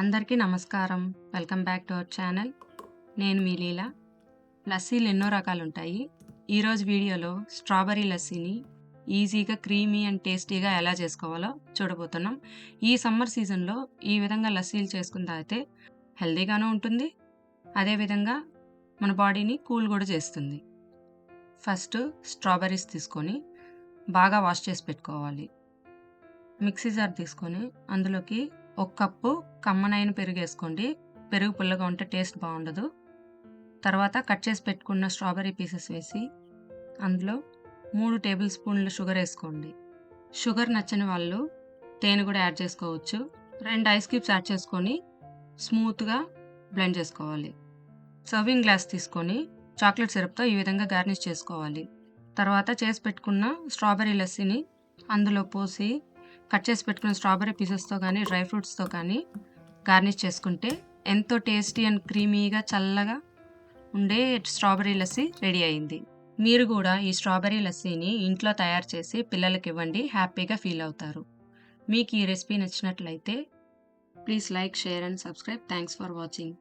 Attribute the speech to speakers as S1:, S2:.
S1: అందరికీ నమస్కారం. Welcome back to our channel. నేను మీ లీల. లస్సీలు ఎన్నో రకాలు ఉంటాయి ఈరోజు వీడియోలో స్ట్రాబెర్రీ లస్సీని ఈజీగా క్రీమీ అండ్ టేస్టీగా ఎలా చేసుకోవాలో చూడబోతున్నాం. ఈ సమ్మర్ సీజన్లో ఈ విధంగా లస్సీలు చేసుకుని తాగితే హెల్తీగానూ ఉంటుంది. అదేవిధంగా మన బాడీని కూల్ కూడా చేస్తుంది. ఫస్ట్ స్ట్రాబెర్రీస్ తీసుకొని బాగా వాష్ చేసి పెట్టుకోవాలి. మిక్సీ జార్ తీసుకొని అందులోకి ఒక కప్పు కమ్మనైన పెరుగు వేసుకోండి. పెరుగు పుల్లగా ఉంటే టేస్ట్ బాగుండదు. తర్వాత కట్ చేసి పెట్టుకున్న స్ట్రాబెర్రీ పీసెస్ వేసి అందులో మూడు టేబుల్ స్పూన్ల షుగర్ వేసుకోండి. షుగర్ నచ్చని వాళ్ళు తేనె కూడా యాడ్ చేసుకోవచ్చు. రెండు ఐస్ క్యూబ్స్ యాడ్ చేసుకొని స్మూత్గా బ్లెండ్ చేసుకోవాలి. సర్వింగ్ గ్లాస్ తీసుకొని చాక్లెట్ సిరప్తో ఈ విధంగా గార్నిష్ చేసుకోవాలి. తర్వాత చేసి పెట్టుకున్న స్ట్రాబెర్రీ లస్సీని అందులో పోసి కట్ చేసి పెట్టుకున్న స్ట్రాబెర్రీ పీసెస్తో కానీ డ్రై ఫ్రూట్స్తో కానీ గార్నిష్ చేసుకుంటే ఎంతో టేస్టీ అండ్ క్రీమీగా చల్లగా ఉండే స్ట్రాబెర్రీ లస్సీ రెడీ అయింది. మీరు కూడా ఈ స్ట్రాబెర్రీ లస్సీని ఇంట్లో తయారు చేసి పిల్లలకి ఇవ్వండి హ్యాపీగా ఫీల్ అవుతారు. మీకు ఈ రెసిపీ నచ్చినట్లయితే please like share and subscribe. Thanks for watching.